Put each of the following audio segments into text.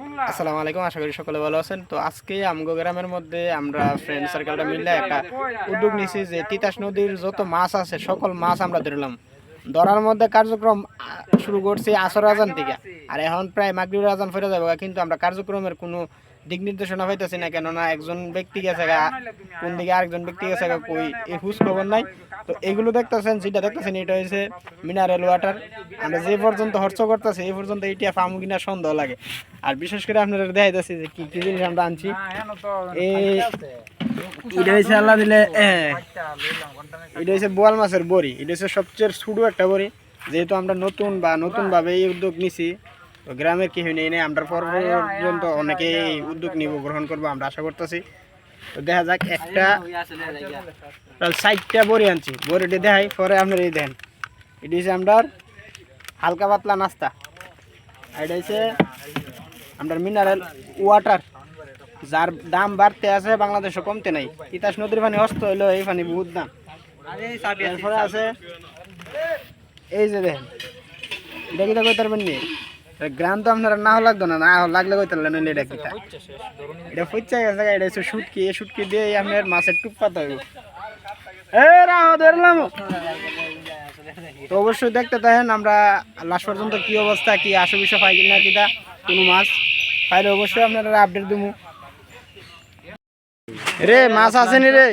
আসসালামু আলাইকুম আশা করি সকলে ভালো আছেন। তো আজকে আমগো গ্রামের মধ্যে আমরা ফ্রেন্ড সার্কেলটা মিলে একটা উদ্যোগ নিয়েছি যে তিতাস নদীর যত মাছ আছে সকল মাছ আমরা ধরলাম ধরার মধ্যে কার্যক্রম শুরু করছি আসর আজান থেকে। আর এখন প্রায় মাগরিব আজান ফেরা যাবে কিন্তু আমরা কার্যক্রমের কোনো দিক নির্দেশনা পাইতেছি না কেননা একজন ব্যক্তি গেছে কোন দিকে আরেকজন ব্যক্তি গেছে কই এই হুশ খবর নাই। তো এগুলো দেখতেছেন, যেটা দেখতেছেন, এটা হয়েছে মিনারেল ওয়াটার আমরা যে পর্যন্ত খরচ করতেছি, এই পর্যন্ত এইটা পামু কিনা সন্দেহ লাগে। আর বিশেষ করে আপনারা দেখাইতেছি যে কি কি জিনিস আমরা আনছি। এটা হচ্ছে আল্লাহ দিলে এটা হচ্ছে বোয়াল মাছের বড়ি। এটা হচ্ছে সবচেয়ে ছোটো একটা বড়ি। যেহেতু আমরা নতুন বা নতুনভাবে এই উদ্যোগ নিছি তো গ্রামের কেউ নেই নেই। আমরা পর পর্যন্ত অনেকে এই উদ্যোগ নিব গ্রহণ করব আমরা আশা করতেছি। তো দেখা যাক একটা সাইডটা বড়ি আনছি। বড়িটি দেখাই পরে আপনার এই দেন এটি হচ্ছে আমরা হালকা পাতলা নাস্তা। এটা হচ্ছে আমরা মিনারেল ওয়াটার যার দাম বাড়তে আছে বাংলাদেশে কমতে নাই। তিতাস নদীর পানি অস্ত হইল এই পানি বহুত দাম। এরপরে আছে এই যে দেখেন। এটা কিটা কইতে পারবেন নি? গ্রাম তো আপনারা না লাগতো না না লাগলে কইতে নইলে এটা কিটা এটা ফুচ্ছা গেছে এটা হচ্ছে শুটকি এই শুটকি দিয়ে আপনার মাছের টুক পাতা হইব। এ রাহ ধরলাম। তো অবশ্যই দেখতে থাকেন আমরা লাস্ট পর্যন্ত কি অবস্থা কি আশু বিষয় পাই কিনা কিটা কোনো মাছ পাইলে অবশ্যই আপনারা আপডেট দেবো রে মাছ আসেনি রে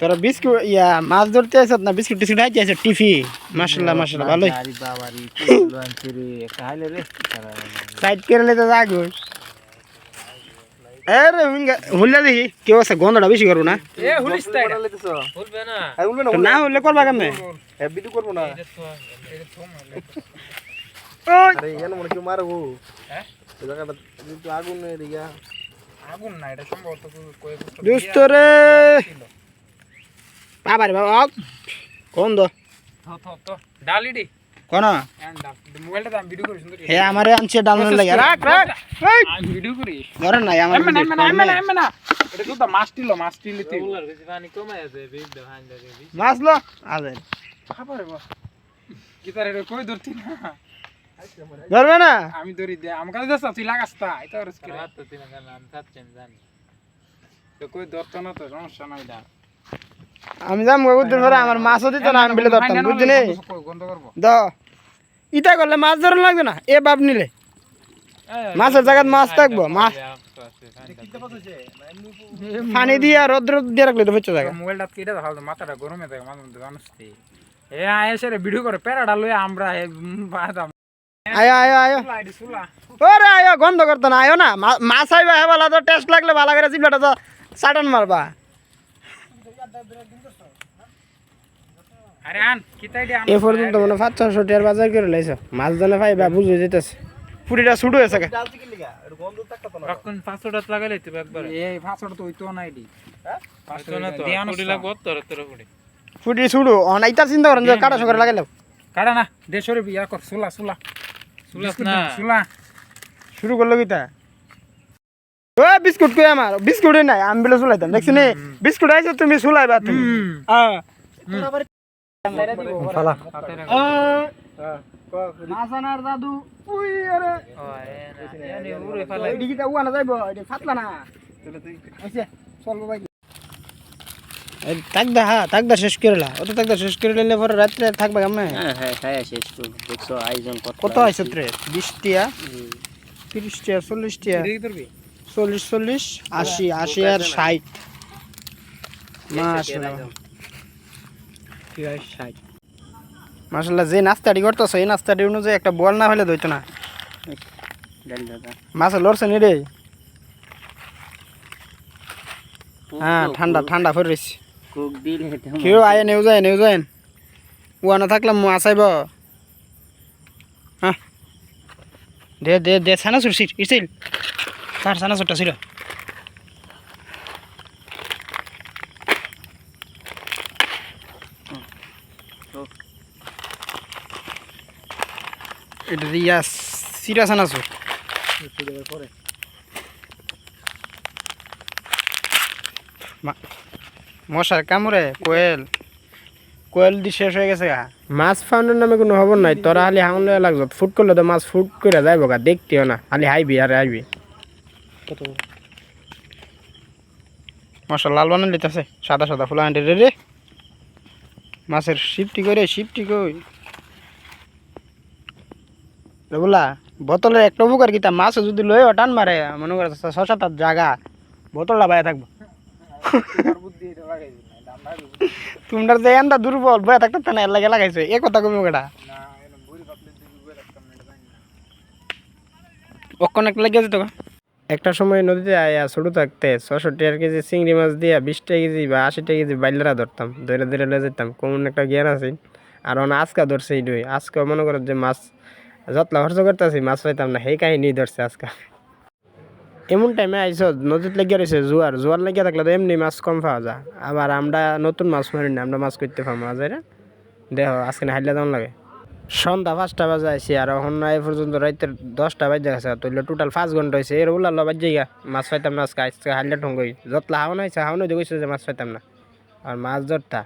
তোরা বিস্কুট ইয়া মাছ ধরতে আইছ না বিস্কুট টিস্কুট খাইতে আইছ টিফি মাশাল্লাহ মাশাল্লাহ ভালোই সাইড করে নিতে যাগো এ রে হুল্লা দেখি কেউ আছে গন্ধটা বেশি করব না তো না হলে করবা কেমনে ওই, দুষ্ট রে! বাবারে বাবা। কোন দো? ডালিডি কোন? মোবাইলটা আমি ভিডিও করি হে আমারে আনছে ডাউনলোড লাগে রাখ রাখ আমি ভিডিও করি। ধরে নাই আমার এমন video, এমন এমন ফোনে। এমন না এটা তো মাছ টিলো মাছ টিলিতে মাছ লো? আরে। খাবার বাহ গিটার এটা কই ধরতি না? ধরবে না আমি ধরি দে আমার কাছে যাস তুই লাগাস তা এটা আর স্ক্রিন তো কই ধরতো না তো সমস্যা নাই দা আমি যাম ধরে আমার মাছও দিত না আমি বিলে ধরতাম বুঝছি নি গন্ধ করব দ ইটা করলে মাছ ধরে লাগবে না এ বাপ নিলে মাছের জায়গায় মাছ থাকব মাছ পানি দিয়ে রোদ্র দিয়ে রাখলে তো হচ্ছে জায়গা মোবাইলটা কেটে দেখাল তো মাথাটা গরমে থাকে মাঝে মধ্যে জানিস তুই। এ আয়েসে রে ভিডিও করে লয়ে আমরা বাদাম আয়ো আয়ো আয়ো ওরে আয়ো গন্ধ করতো না আয়ো না। মাছ আইবা হে বলা তো টেস্ট লাগলে ভালো করে জিবলাটা তো চাটন মারবা। এ পর্যন্ত মনে পাঁচ ছশো টিয়ার বাজার করে লাইছো। মাছ জানে পাই বা বুঝে যেতেছে। পুরিটা ছুটু হয়েছে গা। এখন পাঁচশো টাকা লাগাইলে তো একবার। এই ফাঁসটা তো হইতো না এডি। পাঁচশো না তো। কুড়ি লাগবো তোর তোর কুড়ি। ফুটি ছুটু অন এইটা চিন্তা করেন কাটা সকালে লাগাইলাম কাটা না দেশরে বিয়া কর সুলা সুলা শুরু করল কিতা? ও বিস্কুট কই আমার? বিস্কুটই নাই আমি বলে চুলাইতাম। দেখছি নি? বিস্কুট আইছো তুমি চুলাইবা তুমি। দাদু উই আরে। যাইবো ফাতলা না। চলবো ভাই। তাকদা হ্যাঁ তাকদা শেষ করে লা। অত তাকদা শেষ করে নিলে পরে রাত্রে থাকবে কেমন? হ্যাঁ হ্যাঁ খাইয়া শেষ তো। দেখছ আয়োজন কত কত আছে ত্রে বিশ টিয়া তিরিশ টিয়া চল্লিশ টিয়া চল্লিশ চল্লিশ আশি আশি আর ষাট। মাশাল্লাহ। যে নাস্তাটি করতেছ এই নাস্তাটি অনুযায়ী একটা বল না হলে ধরতো না। মাছ লড়ছে নি রে? হ্যাঁ ঠান্ডা ঠান্ডা ফের কেউ আয় নেও যায় নেও যায়। উয়া না থাকলাম আইব হ্যাঁ দে দে দে ছানা সুর সিট ইছিল তার ছানা সুরটা ছিল এটা দিয়া সিরা ছানা সুর মশার কামড়ে কোয়েল। কোয়েল দি শেষ হয়ে গেছে গা। মাছ ফাউন্ডের নামে কোনো খবর নাই তোরা খালি হামলে লাগবে ফুট করলে তো মাছ ফুট করে যাইব গা দেখতেও না খালি হাইবি আর হাইবি মশলা লাল বানান লিতেছে সাদা সাদা ফুলা আনতে রে রে। মাছের শিপটি করে শিপটি কই? রে বলা বোতলের একটা উপকার কিতা মাছ যদি লয়ে টান মারে মনে করে ছ সাত আট জায়গা বোতলটা বাইরে থাকব। তোমরা যে এন্দা দুর্বল বয়ে থাকতে না লাগে লাগাইছো এ কথা না অক্ষণ একটা যেত একটা সময় নদীতে আয়া ছোট থাকতে ছশো টাকার কেজি চিংড়ি মাছ দিয়া বিশ টাকা কেজি বা আশি টাকা কেজি বাইলেরা ধরতাম ধরে ধরে লয়ে যেতাম কোন একটা জ্ঞান আছে। আর অন আজকা ধরছে এই আজকে মনে করো যে মাছ যতলা খরচ করতেছি মাছ পাইতাম না সেই কাহিনী ধরছে আজকে। এমন টাইমে আইস, নদীতে লেগে রয়েছে জোয়ার। জোয়ার লেগে থাকলে তো এমনি মাছ কম পাওয়া যায়। আবার আমরা নতুন মাছ মারি না, আমরা মাছ করতে পারব আজ দেখো, আজকে না হাইলে লাগে। সন্ধ্যা পাঁচটা বাজে আইসি, আর এখন এই পর্যন্ত রাইতের দশটা বাজে গেছে তো টোটাল পাঁচ ঘণ্টা হয়েছে এর উল্লাহ বাজে গা মাছ পাইতাম না আজকে আজকে হাইলে ঠঙ্গই। যতলা হাওয়া হয়েছে হাওয়া নদী গেছে যে মাছ পাইতাম না। আর মাছ ধরতা।